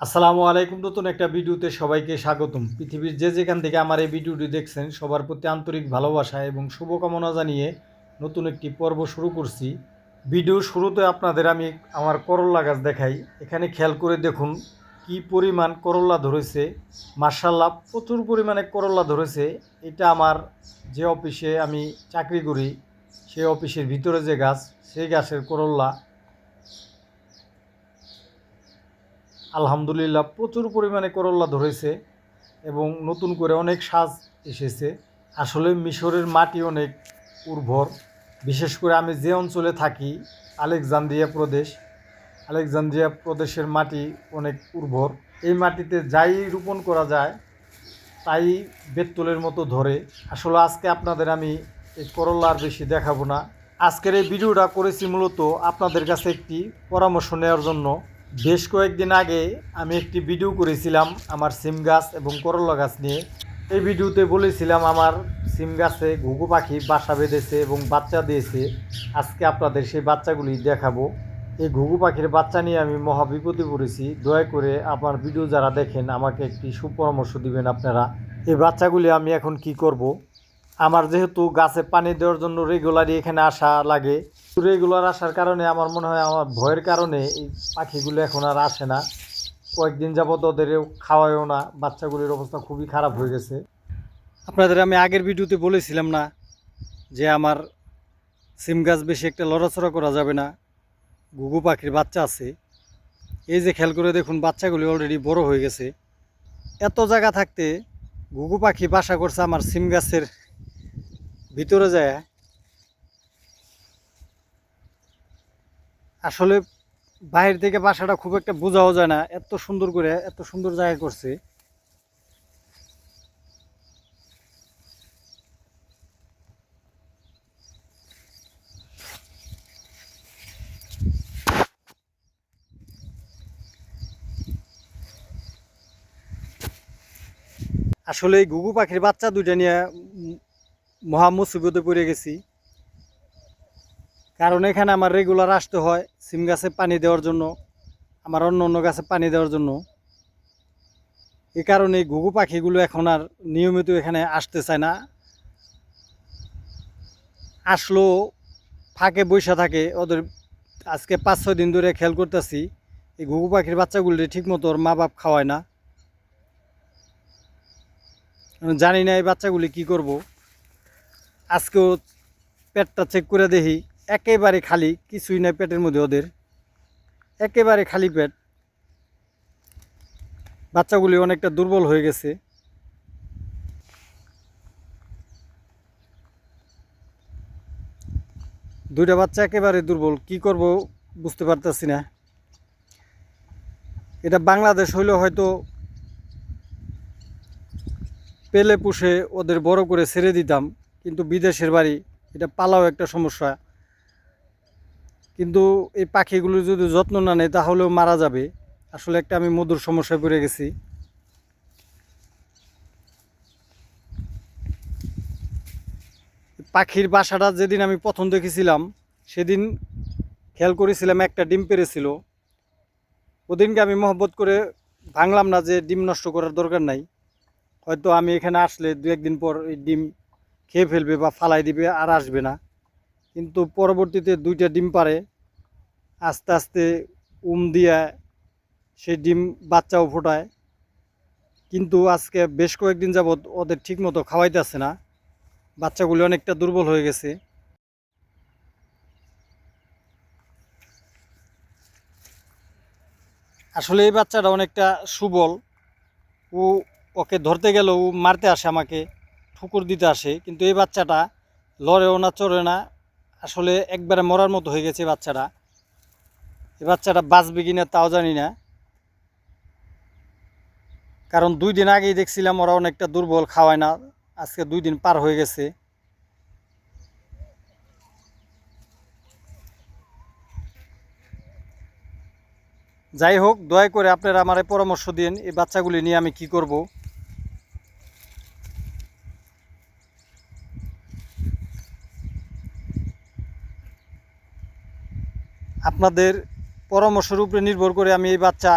আসসালামু আলাইকুম। নতুন একটা ভিডিওতে সবাইকে স্বাগতম। পৃথিবীর যে যেখান থেকে আমার এই ভিডিওটি দেখছেন, সবার প্রতি আন্তরিক ভালোবাসা এবং শুভকামনা জানিয়ে নতুন একটি পর্ব শুরু করছি। ভিডিও শুরুতে আপনাদের আমি আমার করল্লা গাছ দেখাই। এখানে খেয়াল করে দেখুন কি পরিমাণ করল্লা ধরেছে। মার্শাল্লাহ প্রচুর পরিমাণে করল্লা ধরেছে। এটা আমার যে অফিসে আমি চাকরি করি সেই অফিসের ভিতরে যে গাছ, সেই গাছের করল্লা আলহামদুলিল্লাহ প্রচুর পরিমাণে করল্লা ধরেছে এবং নতুন করে অনেক সাজ এসেছে। আসলে মিশরের মাটি অনেক উর্বর। বিশেষ করে আমি যে অঞ্চলে থাকি, আলেকজান্দ্রিয়া প্রদেশ, আলেকজান্দ্রিয়া প্রদেশের মাটি অনেক উর্বর। এই মাটিতে যাই রোপণ করা যায়, তাই বেত্তলের মতো ধরে। আসলে আজকে আপনাদের আমি এই করল্লা আর বেশি দেখাবো না। আজকের এই ভিডিওটা করেছি মূলত আপনাদের কাছে একটি পরামর্শ নেওয়ার জন্য। বেশ কয়েকদিন আগে আমি একটি ভিডিও করেছিলাম আমার সিম গাছ এবং করলা গাছ নিয়ে। এই ভিডিওতে বলেছিলাম আমার সিম গাছে ঘুঘু পাখি বাসা বেঁধেছে এবং বাচ্চা দিয়েছে। আজকে আপনাদের সেই বাচ্চাগুলি দেখাবো। এই ঘুঘু পাখির বাচ্চা নিয়ে আমি মহা বিপদে পড়েছি। দয়া করে আমার ভিডিও যারা দেখেন, আমাকে একটি সুপরামর্শ দিবেন আপনারা। এই বাচ্চাগুলি আমি এখন কি করব। আমার যেহেতু গাছে পানি দেওয়ার জন্য রেগুলারই এখানে আসা লাগে। রেগুলার আসার কারণে আমার মনে হয় আমার ভয়ের কারণে এই পাখিগুলো এখন আর আসে না। কয়েকদিন যাবত ওদেরও খাওয়ায়ও না। বাচ্চাগুলির অবস্থা খুবই খারাপ হয়ে গেছে। আপনাদের আমি আগের ভিডিওতে বলেছিলাম না যে আমার সিম গাছ বেশি একটা লড়াচড়া করা যাবে না। ঘুঘু পাখির বাচ্চা আছে। এই যে খেয়াল করে দেখুন, বাচ্চাগুলি অলরেডি বড় হয়ে গেছে। এত জায়গা থাকতে ঘুঘু পাখি বাসা করছে আমার সিম গাছের ভিতরে যায়। আসলে বাইরে থেকে বাসাটা খুব একটা বোঝাও যায় না, এত সুন্দর করে, এত সুন্দর জায়গা করছে। আসলে এই ঘুঘু পাখির বাচ্চা দুইটা নিয়ে মহা মুসিবতে পড়ে গেছি। কারণ এখানে আমার রেগুলার আসতে হয় সিম গাছে পানি দেওয়ার জন্য, আমার অন্য অন্য গাছে পানি দেওয়ার জন্য। এ কারণে ঘুঘু পাখিগুলো এখন আর নিয়মিত এখানে আসতে চায় না। আসলো, ফাঁকে বৈশা থাকে, ওদের আজকে পাঁচ ছয় দিন ধরে খেয়াল করতেছি, এই ঘুঘু পাখির বাচ্চাগুলি ঠিক মতো ওর মা বাপ খাওয়ায় না। জানি না এই বাচ্চাগুলি কি করব। আজকেও পেটটা চেক করে দেখি। একেবারে খালি, কিছুই নাই পেটের মধ্যে ওদের। একেবারে খালি পেট। বাচ্চাগুলি অনেকটা দুর্বল হয়ে গেছে। দুইটা বাচ্চা একেবারে দুর্বল, কি করব বুঝতে পারতেছি না। এটা বাংলাদেশ হইলেও হয়তো পেলে পুষে ওদের বড় করে ছেড়ে দিতাম। কিন্তু বিদেশের বাড়ি, এটা পালাও একটা সমস্যা। কিন্তু এই পাখিগুলো যদি যত্ন না নেয়, তাহলেও মারা যাবে। আসলে একটা আমি মধুর সমস্যায় পড়ে গেছি। পাখির বাসাটা যেদিন আমি প্রথম দেখেছিলাম, সেদিন খেয়াল করেছিলাম একটা ডিম পেরেছিল। ওদিনকে আমি মহব্বত করে ভাঙলাম না যে ডিম নষ্ট করার দরকার নাই। হয়তো আমি এখানে আসলে দু একদিন পর এই ডিম খেয়ে ফেলবে বা ফালাই দিবে আর আসবে না। কিন্তু পরবর্তীতে দুইটা ডিম পারে, আস্তে আস্তে উম দিয়ে সেই ডিম বাচ্চাও ফোটায়। কিন্তু আজকে বেশ কয়েকদিন যাবৎ ওদের ঠিক মতো খাওয়াইতেছে না। বাচ্চাগুলি অনেকটা দুর্বল হয়ে গেছে। আসলে এই বাচ্চাটা অনেকটা সুবল। ও ওকে ধরতে গেল ও মারতে আসে আমাকে। ঠুকুর দিতে আসে, কিন্তু এই বাচ্চাটা লড়েও না, চড়ে না, আসলে একবারে মরার মতো হয়ে গেছে বাচ্চাটা। এই বাচ্চাটা বাঁচবে কিনা তাও জানি না। কারণ দুই দিন আগেই দেখছিলাম ওরা অনেকটা দুর্বল, খাওয়ায় না। আজকে দুই দিন পার হয়ে গেছে। যাই হোক, দয়া করে আপনারা আমার পরামর্শ দিন, এই বাচ্চাগুলি নিয়ে আমি কি করব। আপনাদের পরামর্শের উপরে নির্ভর করে আমি এই বাচ্চা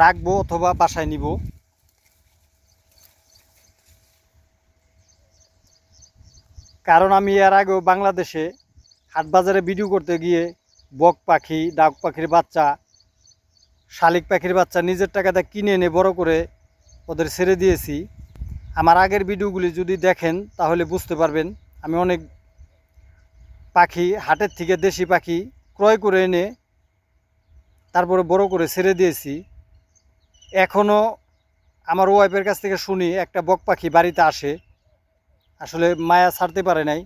রাখব অথবা বাসায় নিব। কারণ আমি এর আগেও বাংলাদেশে হাটবাজারে ভিডিও করতে গিয়ে বক পাখি, ডাক পাখির বাচ্চা, শালিক পাখির বাচ্চা নিজের টাকাতে কিনে এনে বড় করে ওদের ছেড়ে দিয়েছি। আমার আগের ভিডিওগুলি যদি দেখেন তাহলে বুঝতে পারবেন আমি অনেক পাখি, হাটের থেকে দেশি পাখি ক্রয় করে এনে তারপরে বড় করে ছেড়ে দিয়েছি। এখনও আমার ওয়াইফের কাছ থেকে শুনি একটা বক পাখি বাড়িতে আসে। আসলে মায়া ছাড়তে পারে নাই।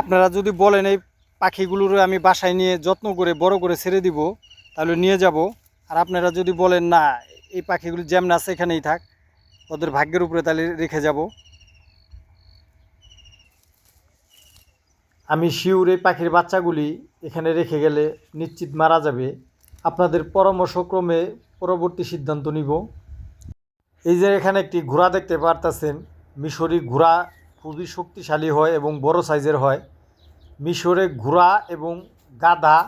আপনারা যদি বলেন এই পাখিগুলোর আমি বাসায় নিয়ে যত্ন করে, বড় করে ছেড়ে দিব, তাহলে নিয়ে যাব। আর আপনারা যদি বলেন, না, এই পাখিগুলি যেমন আছে এখানেই থাক, ওদের ভাগ্যের উপরে তাহলে রেখে যাব। আমি শিউর পাখির বাচ্চাগুলি এখানে রেখে গেলে নিশ্চিত মারা যাবে। আপনাদের পরামর্শক্রমে পরবর্তী সিদ্ধান্ত নিব। এই যে এখানে একটি ঘোড়া দেখতে পারতেছেন, মিশরি ঘোড়া খুবই শক্তিশালী হয় এবং বড় সাইজের হয়। মিশরে ঘোড়া এবং গাধা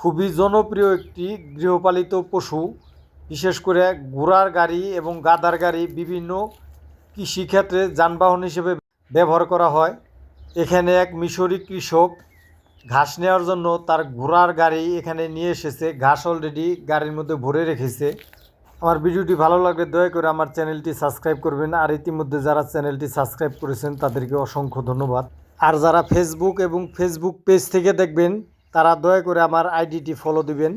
খুবই জনপ্রিয় একটি গৃহপালিত পশু। বিশেষ করে ঘোড়ার গাড়ি এবং গাধার গাড়ি বিভিন্ন কৃষিক্ষেত্রে যানবাহন হিসেবে ব্যবহার করা হয়। এখানে এক মিশরি কৃষক ঘাস নেওয়ার জন্য তার ঘোড়ার গাড়ি এখানে নিয়ে এসেছে। ঘাস অলরেডি গাড়ির মধ্যে ভরে রেখেছে। আমার ভিডিওটি ভালো লাগলে দয়া করে আমার চ্যানেলটি সাবস্ক্রাইব করবেন। আর ইতিমধ্যে যারা চ্যানেলটি সাবস্ক্রাইব করেছেন, তাদেরকে অসংখ্য ধন্যবাদ। আর যারা ফেসবুক এবং ফেসবুক পেজ থেকে দেখবেন, তারা দয়া করে আমার আইডিটি ফলো দিবেন।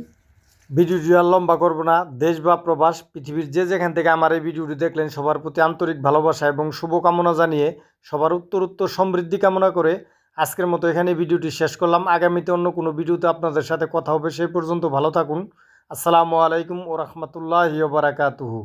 ভিডিওটি আর লম্বা করব না। দেশ বা প্রবাস, পৃথিবীর যে যেখান থেকে আমার এই ভিডিওটি দেখলেন, সবার প্রতি আন্তরিক ভালোবাসা এবং শুভকামনা জানিয়ে সবার উত্তর উত্তর সমৃদ্ধি কামনা করে আজকের মতো এখানে ভিডিওটি শেষ করলাম। আগামীতে অন্য কোনো ভিডিওতে আপনাদের সাথে কথা হবে সেই পর্যন্ত ভালো থাকুন। আসসালামু আলাইকুম ও রহমতুল্লাহ বারাকাতুহু।